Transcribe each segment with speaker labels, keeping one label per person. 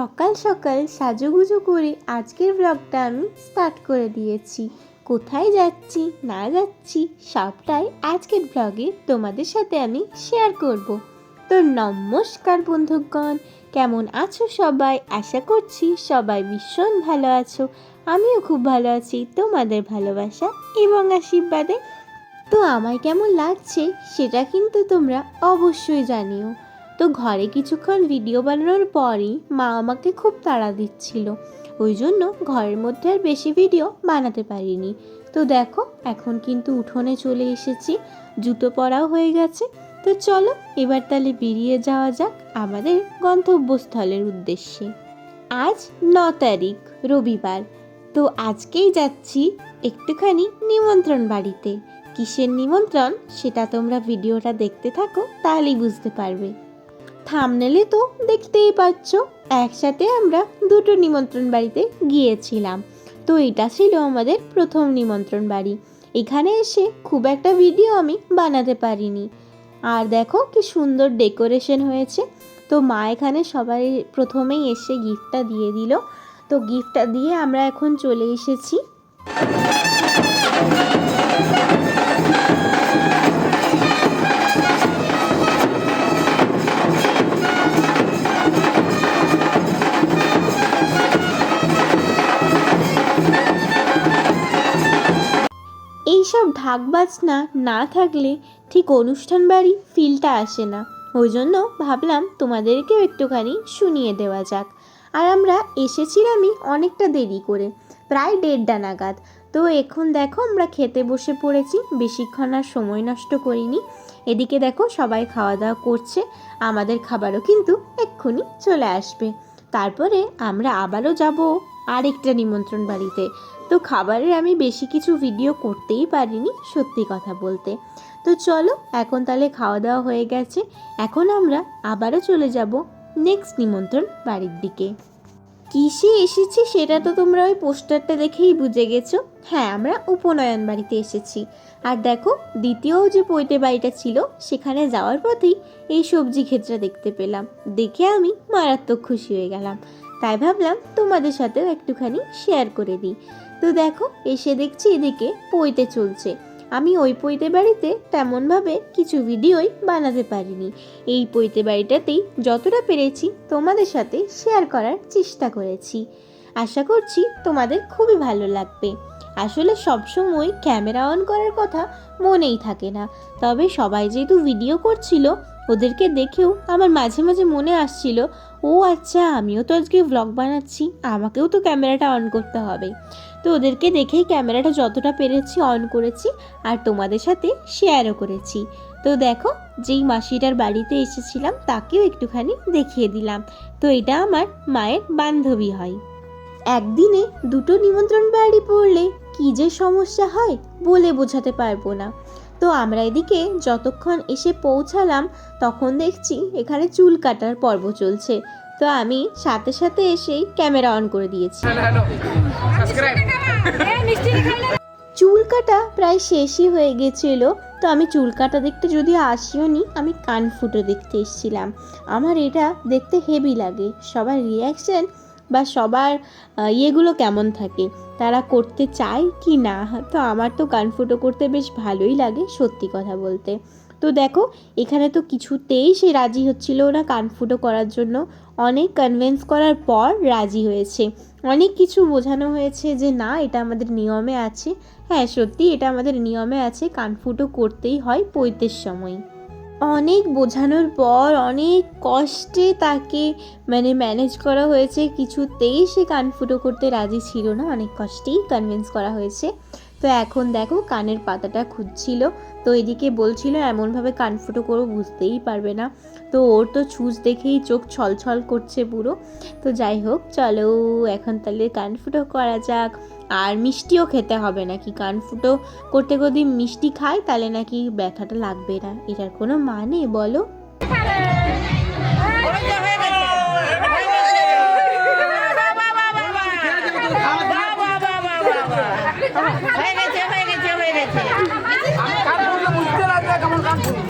Speaker 1: সকাল সকাল সাজুগুজু করে আজকের ব্লগটা আমি স্টার্ট করে দিয়েছি। কোথায় যাচ্ছি, না যাচ্ছি, সবটাই আজকের ব্লগে তোমাদের সাথে আমি শেয়ার করব। তো নমস্কার বন্ধুগণ, কেমন আছো সবাই? আশা করছি সবাই ভীষণ ভালো আছো। আমিও খুব ভালো আছি, তোমাদের ভালোবাসা এবং আশীর্বাদে। তো আমায় কেমন লাগছে সেটা কিন্তু তোমরা অবশ্যই জানিও। তো ঘরে কিছুক্ষণ ভিডিও বানানোর পরই মা আমাকে খুব তাড়া দিচ্ছিল। ওই জন্য ঘরের মধ্যে আর বেশি ভিডিও বানাতে পারিনি। তো দেখো, এখন কিন্তু উঠোনে চলে এসেছি, জুতো পরাও হয়ে গেছে। তো চলো, এবার তাহলে বেরিয়ে যাওয়া যাক আমাদের গন্তব্যস্থলের উদ্দেশ্যে। আজ ন তারিখ, রবিবার। তো আজকেই যাচ্ছি একটুখানি নিমন্ত্রণ বাড়িতে। কিসের নিমন্ত্রণ? সেটা তোমরা ভিডিওটা দেখতে থাকো, তাহলেই বুঝতে পারবে। থামনেলে তো দেখতেই পাচ্ছ, একসাথে আমরা দুটো নিমন্ত্রণ বাড়িতে গিয়েছিলাম। তো এটা ছিল আমাদের প্রথম নিমন্ত্রণ বাড়ি। এখানে এসে খুব একটা ভিডিও আমি বানাতে পারিনি। আর দেখো কি সুন্দর ডেকোরেশন হয়েছে। তো মা এখানে সবাই প্রথমেই এসে গিফটটা দিয়ে দিল। তো গিফটটা দিয়ে আমরা এখন চলে এসেছি। বাজনা না থাকলে ঠিক অনুষ্ঠান বাড়ি ফিলটা আসে না। ওই জন্য ভাবলাম তোমাদেরকেও একটুখানি শুনিয়ে দেওয়া যাক। আর আমরা এসেছিলামই অনেকটা দেরি করে, প্রায় দেড়টা নাগাদ। তো এখন দেখো আমরা খেতে বসে পড়েছি, বেশিক্ষণ আর সময় নষ্ট করিনি। এদিকে দেখো সবাই খাওয়া দাওয়া করছে, আমাদের খাবারও কিন্তু এক্ষুনি চলে আসবে। তারপরে আমরা আবারও যাব আরেকটা নিমন্ত্রণ বাড়িতে। তো খাবারের আমি বেশি কিছু ভিডিও করতেই পারিনি, সত্যি কথা বলতে। তো চলো, এখন তাহলে খাওয়া দাওয়া হয়ে গেছে। এখন আমরা আবারও চলে যাব নেক্সট নিমন্ত্রণ বাড়ির দিকে। কিসে এসেছি সেটা তো তোমরা ওই পোস্টারটা দেখেই বুঝে গেছো। হ্যাঁ আমরা উপনয়ন বাড়িতে এসেছি। আর দেখো, দ্বিতীয় যে পৈতে বাড়িটা ছিল, সেখানে যাওয়ার পথেই এই সবজি ক্ষেত্রে দেখতে পেলাম। দেখে আমি মারাত্মক খুশি হয়ে গেলাম। তাই ভাবলাম তোমাদের সাথেও একটুখানি শেয়ার করে দিই। তো দেখো, এসে দেখছি এদিকে পইতে চলছে। আমি ওই পৈতে বাড়িতে তেমনভাবে কিছু ভিডিওই বানাতে পারিনি। এই পৈতে বাড়িটাতেই যতটা পেরেছি তোমাদের সাথে শেয়ার করার চেষ্টা করেছি। আশা করছি তোমাদের খুবই ভালো লাগবে। আসলে সবসময় ক্যামেরা অন করার কথা মনেই থাকে না। তবে সবাই যেহেতু ভিডিও করছিল, ওদেরকে দেখেও আমার মাঝে মাঝে মনে আসছিল, ও আচ্ছা আমিও তো আজকে ব্লগ বানাচ্ছি, আমাকেও তো ক্যামেরাটা অন করতে হবে। তো ওদেরকে দেখেই ক্যামেরাটা যতটা পেরেছি অন করেছি আর তোমাদের সাথে শেয়ারও করেছি। তো দেখো, যেই মাসিটার বাড়িতে এসেছিলাম, তাকেও একটুখানি দেখিয়ে দিলাম। তো এটা আমার মায়ের বান্ধবী হয়। একদিনে দুটো নিমন্ত্রণ বাড়ি পড়লে কি যে সমস্যা হয় বলে বোঝাতে পারব না। তো আমরা এদিকে যতক্ষণ এসে পৌঁছালাম তখন দেখছি এখানে চুল কাটার পর্ব চলছে। তো আমি সাথে সাথে এসেই ক্যামেরা অন করে দিয়েছি। চুল কাটা প্রায় শেষই হয়ে গেছিল। তো আমি চুল কাটা দেখতে যদি আসিও নি আমি কান ফুটো দেখতে এসেছিলাম। আমার এটা দেখতে হেভি লাগে। সবার রিয়াকশন বা সবার ইয়েগুলো কেমন থাকে? তারা করতে চায় কি না? তো আমার তো কান ফুটো করতে বেশ ভালোই লাগে সত্যি কথা বলতে। তো দেখো, এখানে তো কিছুতেই সে রাজি হচ্ছিল না কান ফুটো করার জন্য। অনেক কনভিন্স করার পর রাজি হয়েছে। অনেক কিছু বোঝানো হয়েছে যে না, এটা আমাদের নিয়মে আছে। হ্যাঁ সত্যি এটা আমাদের নিয়মে আছে। কান ফুটো করতেই হয় পৈতের সময়। অনেক বোঝানোর পর অনেক কষ্টে তাকে মানে ম্যানেজ করা হয়েছে। কিছুতেই সে কান ফুটো করতে রাজি ছিল না। অনেক কষ্টেই কনভিন্স করা হয়েছে। তো এখন দেখো কানের পাতাটা খুঁজছিল। তো এদিকে বলছিল, এমনভাবে কান ফুটো করো, বুঝতেই পারবে না। তো ওর তো ছুঁচ দেখেই চোখ ছলছল করছে পুরো। তো যাই হোক, চলো এখন তাহলে কান ফুটো করা যাক। আর মিষ্টিও খেতে হবে নাকি? কান ফুটো করতে যদি মিষ্টি খায়, তাহলে নাকি ব্যথাটা লাগবে না। এটার কোনো মানে বলো?
Speaker 2: হয়ে গেছে হয়ে গেছে হয়ে গেছে।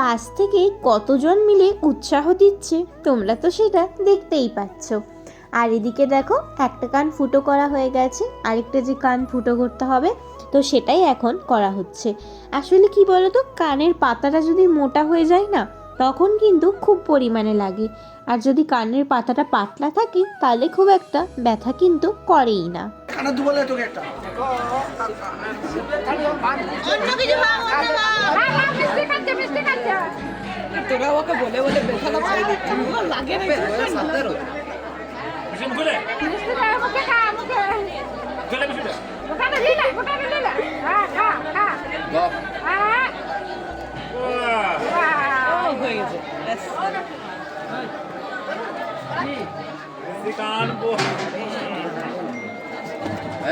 Speaker 1: পাশ থেকে কতজন মিলে উৎসাহ দিচ্ছে তোমরা তো সেটা দেখতেই পাচ্ছ আর এদিকে দেখো একটা কান ফুটো করা হয়ে গেছে আরেকটা যে কান ফুটো করতে হবে তো সেটাই এখন করা হচ্ছে আসলে কি বলতো কানের পাতাটা যদি মোটা হয়ে যায় না তখন কিন্তু খুব পরিমাণে লাগে আর যদি কানের পাতাটা পাতলা থাকে তাহলে খুব একটা ব্যথা কিন্তু করেই না
Speaker 3: একটা
Speaker 2: তোরা ওকে বলে বলে বেখানা ছেড়ে দিচ্ছিস লাগে না সতেরো ভীষণ খুলে। চলে ভীষণটা ওখানে লীলা ওখানে লীলা হ্যাঁ হ্যাঁ হ্যাঁ হ্যাঁ হয়ে গেছে।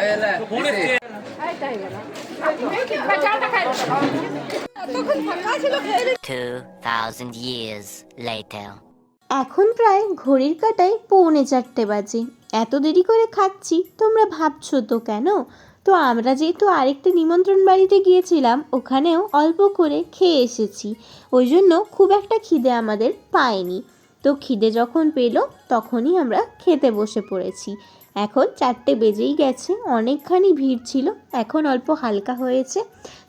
Speaker 2: এই
Speaker 4: লে ফোনে এই তাই গেল। আমি কি খাই। 2000 years later
Speaker 1: এখন প্রায় ঘড়ির কাটায় পৌনে চারটে বাজে। এত দেরি করে খাচ্ছি তোমরা ভাবছ তো কেন? তো আমরা যেহেতু আরেকটা নিমন্ত্রণ বাড়িতে গিয়েছিলাম ওখানেও অল্প করে খেয়ে এসেছি। ওই জন্য খুব একটা খিদে আমাদের পায়নি। তো খিদে যখন পেল তখনই আমরা খেতে বসে পড়েছি। এখন চারটে বেজেই গেছে, অনেকখানি ভিড় ছিল, এখন অল্প হালকা হয়েছে,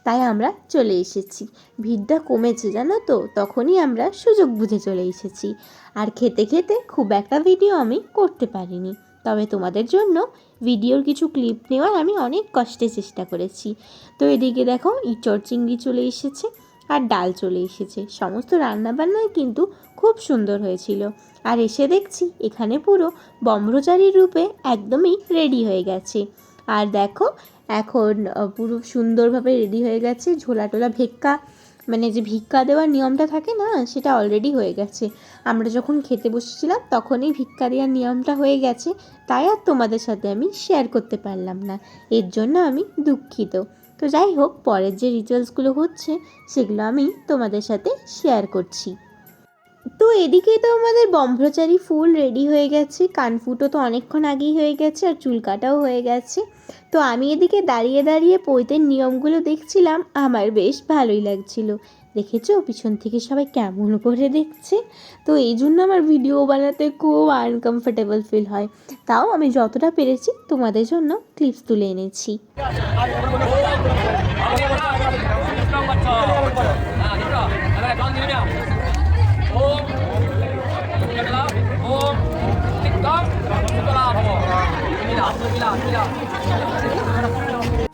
Speaker 1: তাই আমরা চলে এসেছি। ভিড়টা কমেছে, জানো তো? তখনই আমরা সুযোগ বুঝে চলে এসেছি। আর খেতে খেতে খুব একটা ভিডিও আমি করতে পারিনি। তবে তোমাদের জন্য ভিডিওর কিছু ক্লিপ নেওয়ার আমি অনেক কষ্টে চেষ্টা করেছি। তো এদিকে দেখো, ইচড় চিংড়ি চলে এসেছে। আর ডাল চলে এসেছে। সমস্ত রান্নাবান্নাই কিন্তু খুব সুন্দর হয়েছিল। আর এসে দেখছি, এখানে পুরো বম্রচারীর রূপে একদমই রেডি হয়ে গেছে। আর দেখো, এখন পুরো সুন্দরভাবে রেডি হয়ে গেছে। ঝোলা টোলা ভিক্ষা মানে যে ভিক্ষা দেওয়ার নিয়মটা থাকে না, সেটা অলরেডি হয়ে গেছে। আমরা যখন খেতে বসেছিলাম, তখনই ভিক্ষা দেওয়ার নিয়মটা হয়ে গেছে। তাই আর তোমাদের সাথে আমি শেয়ার করতে পারলাম না। এর জন্য আমি দুঃখিত। তো যাই হোক, পরের যে রিচুয়ালসগুলো হচ্ছে, সেগুলো আমি তোমাদের সাথে শেয়ার করছি। তো এদিকে তো আমাদের বম্ভ্রচারী ফুল রেডি হয়ে গেছে, কানফুটো তো অনেকক্ষণ আগেই হয়ে গেছে আর চুল কাটাও হয়ে গেছে। তো আমি এদিকে দাঁড়িয়ে দাঁড়িয়ে পৈতের নিয়মগুলো দেখছিলাম, আমার বেশ ভালোই লাগছিল। দেখেছ? পিছন থেকে সবাই কেমন করে দেখছে? তো এই জন্য আমার ভিডিও বানাতে খুব আনকমফোর্টেবল ফিল হয়। তাও আমি যতটা পেরেছি তোমাদের জন্য ক্লিপস তুলে এনেছি।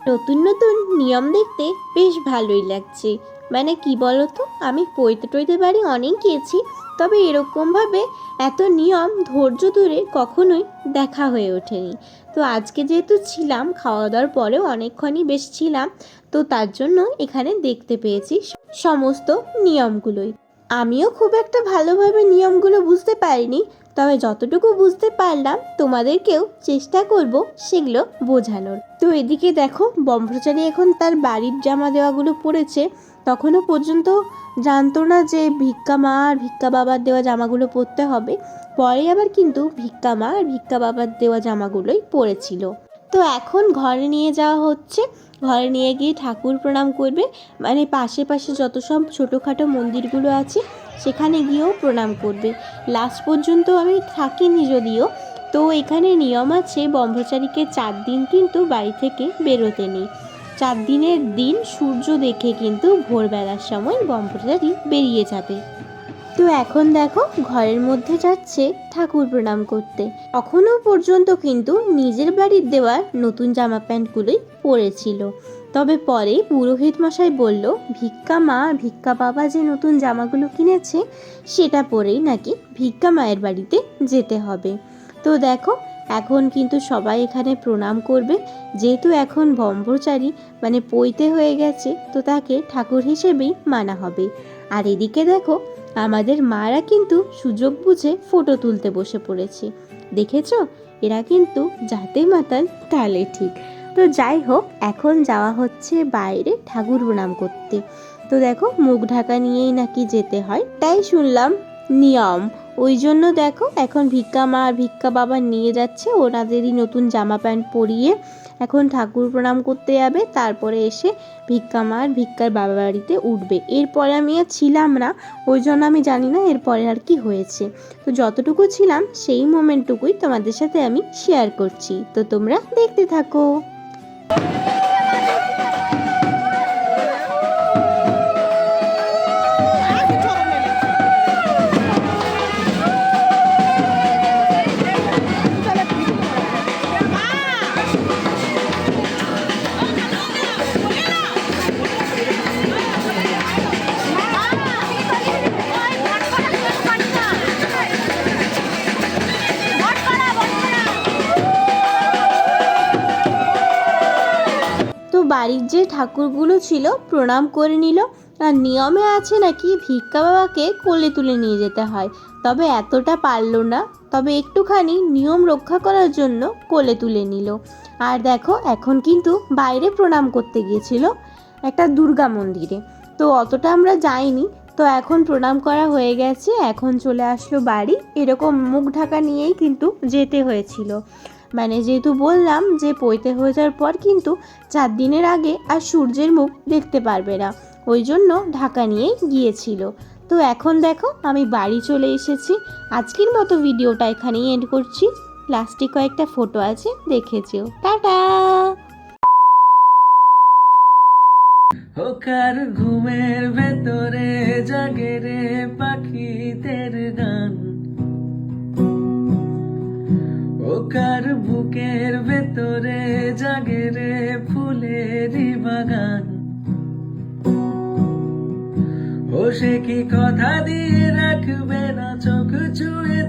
Speaker 1: নতুন নতুন নিয়ম দেখতে বেশ ভালোই লাগছে। মানে কি বলতো? আমি পৈতে টইতে বাড়ি অনেক গিয়েছি, তবে এরকমভাবে এত নিয়ম, ধৈর্য ধরে কখনোই দেখা হয়ে ওঠেনি। তো আজকে যেহেতু ছিলাম খাওয়া দাওয়ার পরেও অনেকক্ষণই বেশ ছিলাম, তো তার জন্য এখানে দেখতে পেয়েছি সমস্ত নিয়মগুলোই। আমিও খুব একটা ভালোভাবে নিয়মগুলো বুঝতে পারিনি, তবে যতটুকু বুঝতে পারলাম, তোমাদেরকেও চেষ্টা করব সেগুলো বোঝানোর। তো এদিকে দেখো, ব্রহ্মচারী এখন তার বাড়ির জামা দেওয়াগুলো পরেছে তখনও পর্যন্ত জানতো না যে ভিক্ষা মা আর ভিক্ষা বাবার দেওয়া জামাগুলো পরতে হবে। পরে আবার কিন্তু ভিক্ষা মা আর ভিক্ষা বাবার দেওয়া জামাগুলোই পরেছিল। তো এখন ঘরে নিয়ে যাওয়া হচ্ছে। ঘরে নিয়ে গিয়ে ঠাকুর প্রণাম করবে। মানে পাশে পাশে যত সব ছোটোখাটো মন্দিরগুলো আছে, সেখানে গিয়েও প্রণাম করবে। লাস্ট পর্যন্ত আমি থাকিনি যদিও। তো এখানে নিয়ম আছে, ব্রহ্মচারীকে চার দিন কিন্তু বাড়ি থেকে বেরোতে নেই। চার দিনের দিন সূর্য দেখে কিন্তু ভোরবেলার সময় ব্রহ্মচারী বেরিয়ে যাবে। তো এখন দেখো, ঘরের মধ্যে যাচ্ছে ঠাকুর প্রণাম করতে। এখনও পর্যন্ত কিন্তু নিজের বাড়ির দেওয়ার নতুন জামা প্যান্টগুলোই পরেছিল তবে পরে পুরোহিত মশাই বলল, ভিক্ষা মা, ভিক্ষা বাবা যে নতুন জামাগুলো কিনেছে, সেটা পরেই নাকি ভিক্ষা মায়ের বাড়িতে যেতে হবে। তো দেখো এখন কিন্তু সবাই এখানে প্রণাম করবে। যেহেতু এখন ব্রহ্মচারী মানে পৈতে হয়ে গেছে, তো তাকে ঠাকুর হিসেবেই মানা হবে। আর এদিকে দেখো, আমাদের মারা কিন্তু সুযোগ বুঝে ফটো তুলতে বসে পড়েছে। দেখেছ? এরা কিন্তু যাতে মাতাল তালে ঠিক। তো যাই হোক, এখন যাওয়া হচ্ছে বাইরে ঠাকুর প্রণাম করতে। তো দেখো, মুখ ঢাকা নিয়েই নাকি যেতে হয়। তাই শুনলাম, নিয়ম। ওই জন্য দেখো, এখন ভিক্ষা মা আর ভিক্ষা বাবা নিয়ে যাচ্ছে। ওনাদেরই নতুন জামা প্যান্ট পরিয়ে এখন ঠাকুর প্রণাম করতে যাবে। তারপরে এসে ভিক্ষা মা আর ভিক্ষার বাবা বাড়িতে উঠবে। এরপরে আমি আর ছিলাম না, ওই জন্য আমি জানি না এরপরে আর কি হয়েছে। তো যতটুকু ছিলাম, সেই মোমেন্টটুকুই তোমাদের সাথে আমি শেয়ার করছি। তো তোমরা দেখতে থাকো। বাড়ির যে ঠাকুরগুলো ছিল প্রণাম করে নিল। আর নিয়মে আছে নাকি ভিক্ষা বাবাকে কোলে তুলে নিয়ে যেতে হয়। তবে এতটা পারল না। তবে একটুখানি নিয়ম রক্ষা করার জন্য কোলে তুলে নিল। আর দেখো, এখন কিন্তু বাইরে প্রণাম করতে গিয়েছিল একটা দুর্গা মন্দিরে। তো অতটা আমরা যাইনি। তো এখন প্রণাম করা হয়ে গেছে। এখন চলে আসলো বাড়ি। এরকম মুখ ঢাকা নিয়েই কিন্তু যেতে হয়েছিল। মানে যেহেতু বললাম যে পৈতে হয়ে যাওয়ার পর কিন্তু চার দিনের আগে আর সূর্যের মুখ দেখতে পারবে না। ওই জন্য ঢাকা নিয়েই গিয়েছিল। তো এখন দেখো, আমি বাড়ি চলে এসেছি। আজকের মতো ভিডিওটা এখানেই এন্ড করছি। লাস্টে কয়েকটা ফটো আছে দেখেছিও টাটা!
Speaker 3: ওকার ঘুমের ভেতরে জাগে রে পাখিদের গান। ওকার বুকের ভেতরে জাগে রে ফুলেরই বাগান। ও সে কি কথা দিয়ে রাখবে না চোখ চুড়ে